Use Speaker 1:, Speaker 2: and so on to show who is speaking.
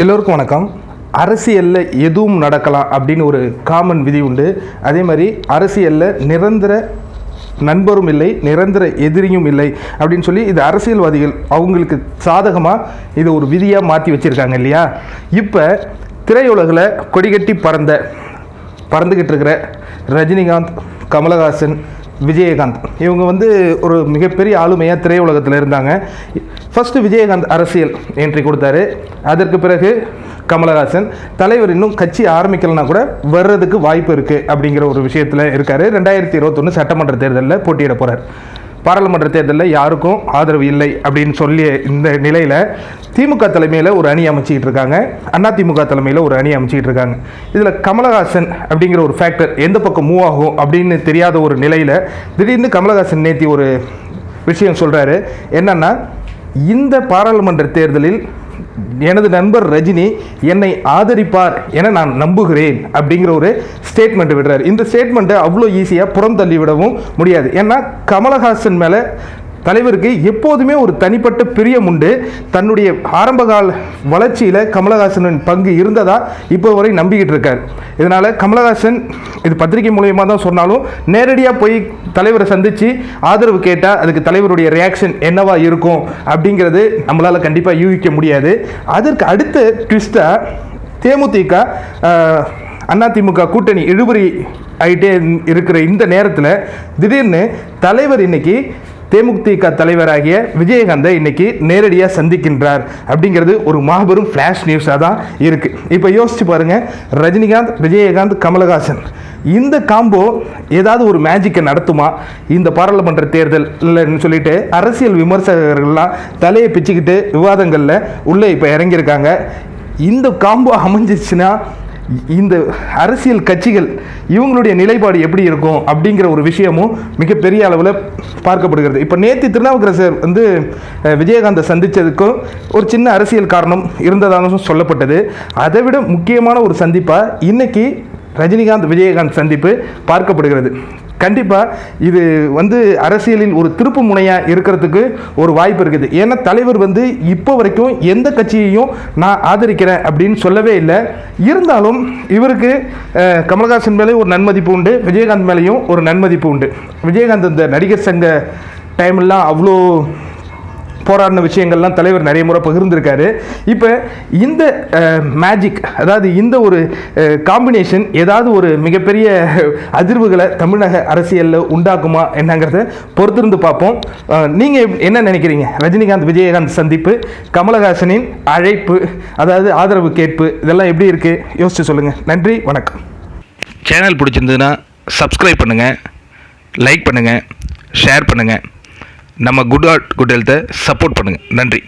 Speaker 1: எல்லோருக்கும் வணக்கம். அரசியலில் எதுவும் நடக்கலாம் அப்படின்னு ஒரு காமன் விதி உண்டு. அதே மாதிரி அரசியலில் நிரந்தர நண்பரும் இல்லை நிரந்தர எதிரியும் இல்லை அப்படின்னு சொல்லி இது அரசியல்வாதிகள் அவங்களுக்கு சாதகமாக இது ஒரு விதியாக மாற்றி வச்சுருக்காங்க இல்லையா? இப்போ திரையுலகில் கொடிகட்டி பறந்த பறந்துக்கிட்டு இருக்கிற ரஜினிகாந்த் கமலஹாசன் விஜயகாந்த். இவங்க வந்து ஒரு மிகப்பெரிய ஆளுமையாக திரையுலகத்தில் இருந்தாங்க. ஃபஸ்ட்டு விஜயகாந்த் அரசியல் என்ட்ரி கொடுத்தாரு. அதற்கு பிறகு கமலஹாசன். தலைவர் இன்னும் கட்சி ஆரம்பிக்கலைன்னா கூட வர்றதுக்கு வாய்ப்பு இருக்குது அப்படிங்கிற ஒரு விஷயத்தில் இருக்கார். ரெண்டாயிரத்தி இருபத்தொன்று சட்டமன்ற தேர்தலில் போட்டியிட போகிறார் பாராளுமன்ற தேர்தலில் யாருக்கும் ஆதரவு இல்லை அப்படின்னு சொல்லி இந்த நிலையில் திமுக தலைமையில் ஒரு அணி அமைச்சிக்கிட்டு இருக்காங்க. அண்ணா திமுக தலைமையில் ஒரு அணி அமைச்சிக்கிட்டு இருக்காங்க. இதில் கமலஹாசன் அப்படிங்கிற ஒரு ஃபேக்டர் எந்த பக்கம் மூவ் ஆகும் அப்படின்னு தெரியாத ஒரு நிலையில் திடீர்னு கமலஹாசன் நேத்தி ஒரு விஷயம் சொல்கிறாரு என்னென்னா இந்த பாராளுமன்ற தேர்தலில் எனது நண்பர் ரஜினி என்னை ஆதரிப்பார் என நான் நம்புகிறேன் அப்படிங்கிற ஒரு ஸ்டேட்மெண்ட் விடுறாரு. இந்த ஸ்டேட்மெண்ட்டை அவ்வளோ ஈஸியாக புறம் தள்ளிவிடவும் முடியாது. ஏன்னா கமலஹாசன் மேலே தலைவருக்கு எப்போதுமே ஒரு தனிப்பட்ட பிரியம் உண்டு. தன்னுடைய ஆரம்பகால வளர்ச்சியில் கமலஹாசனின் பங்கு இருந்ததா இப்போ வரை நம்பிக்கிட்டு இருக்கார். இதனால் கமலஹாசன் இது பத்திரிகை மூலியமாக தான் சொன்னாலும் நேரடியாக போய் தலைவரை சந்தித்து ஆதரவு கேட்டால் அதுக்கு தலைவருடைய ரியாக்ஷன் என்னவா இருக்கும் அப்படிங்கிறது நம்மளால் கண்டிப்பாக யூகிக்க முடியாது. அதற்கு அடுத்த ட்விஸ்ட்டாக தேமுதிக அதிமுக கூட்டணி இழுபறி ஆகிட்டே இருக்கிற இந்த நேரத்தில் திடீர்னு தலைவர் இன்னைக்கு தேமுதிக தலைவராகிய விஜயகாந்தை இன்னைக்கு நேரடியாக சந்திக்கின்றார். அப்படிங்கிறது ஒரு மாபெரும் ஃப்ளாஷ் நியூஸாக தான் இருக்குது இப்போ யோசிச்சு பாருங்கள் ரஜினிகாந்த் விஜயகாந்த் கமலஹாசன். இந்த காம்போ ஏதாவது ஒரு மேஜிக்கை நடத்துமா? இந்த பாராளுமன்ற தேர்தல் இல்லைன்னு சொல்லிட்டு அரசியல் விமர்சகர்கள்லாம் தலையை பிச்சுக்கிட்டு விவாதங்களில் உள்ளே இப்போ இறங்கியிருக்காங்க. இந்த காம்போ அமைஞ்சிச்சுன்னா இந்த அரசியல் கட்சிகள் இவங்களுடைய நிலைப்பாடு எப்படி இருக்கும் அப்படிங்கிற ஒரு விஷயமும் மிகப்பெரிய அளவில் பார்க்கப்படுகிறது. இப்போ நேற்று திருநாவுக்கரசர் வந்து விஜயகாந்தை சந்தித்ததுக்கும் ஒரு சின்ன அரசியல் காரணம் இருந்ததாகவும் சொல்லப்பட்டது. அதை விட முக்கியமான ஒரு சந்திப்பாக இன்றைக்கி ரஜினிகாந்த் விஜயகாந்த் சந்திப்பு பார்க்கப்படுகிறது. கண்டிப்பாக இது வந்து அரசியலில் ஒரு திருப்பு முனையாக இருக்கிறதுக்கு ஒரு வாய்ப்பு இருக்குது. ஏன்னா தலைவர் வந்து இப்போ வரைக்கும் எந்த கட்சியையும் நான் ஆதரிக்கிறேன் அப்படின்னு சொல்லவே இல்லை. இருந்தாலும் இவருக்கு கமல்ஹாசன் கமலஹாசன் மேலே ஒரு நன்மதிப்பு உண்டு. விஜயகாந்த் மேலேயும் ஒரு நன்மதிப்பு உண்டு. விஜயகாந்த் இந்த நடிகர் சங்க டைம்லாம் அவ்வளோ போராடின விஷயங்கள்லாம் தலைவர் நிறைய முறை பகிர்ந்திருக்காரு. இப்போ இந்த மேஜிக் அதாவது இந்த ஒரு காம்பினேஷன் ஏதாவது ஒரு மிகப்பெரிய அதிர்வுகளை தமிழக அரசியலில் உண்டாக்குமா என்னங்கிறத பொறுத்திருந்து பார்ப்போம். நீங்கள் என்ன நினைக்கிறீங்க? ரஜினிகாந்த் விஜயகாந்த் சந்திப்பு கமலஹாசனின் அழைப்பு அதாவது ஆதரவு கேட்பு இதெல்லாம் எப்படி இருக்குது யோசிச்சு சொல்லுங்கள் நன்றி வணக்கம். சேனல் பிடிச்சிருந்ததுன்னா சப்ஸ்கிரைப் பண்ணுங்கள் லைக் பண்ணுங்கள் ஷேர் பண்ணுங்கள் நம்ம குட் ஆர்ட் குட் ஹெல்த்தை சப்போர்ட் பண்ணுங்கள் நன்றி.